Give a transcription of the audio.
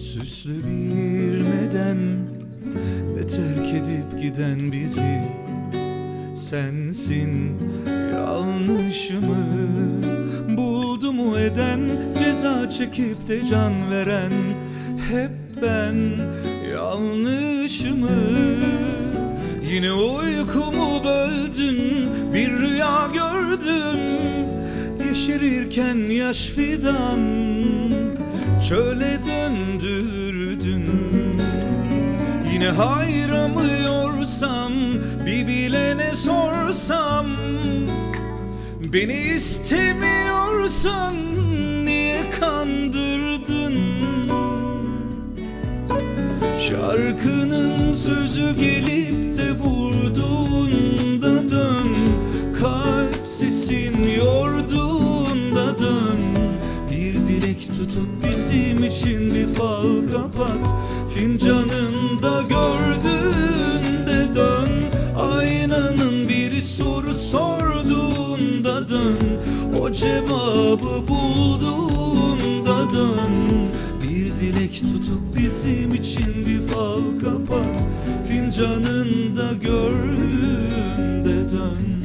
Süslü bir neden ve terk edip giden bizi Sensin. Yanlışımı buldu mu eden Ceza çekip de can veren hep ben. Yanlışımı Yine uykumu böldün bir rüya gördüm Yeşerirken yaş fidan çöle dön Yine hayramıyorsam Bir bilene sorsam Beni istemiyorsan Niye kandırdın? Şarkının sözü gelip de vurduğunda dön Kalp sesin yorduğunda dön. Bir dilek tutup bizim için bir fal kapat Fincanında bir soru sorduğunda dön O cevabı bulduğunda dön bir dilek tutup bizim için bir fal kapat Fincanında gördüğünde dön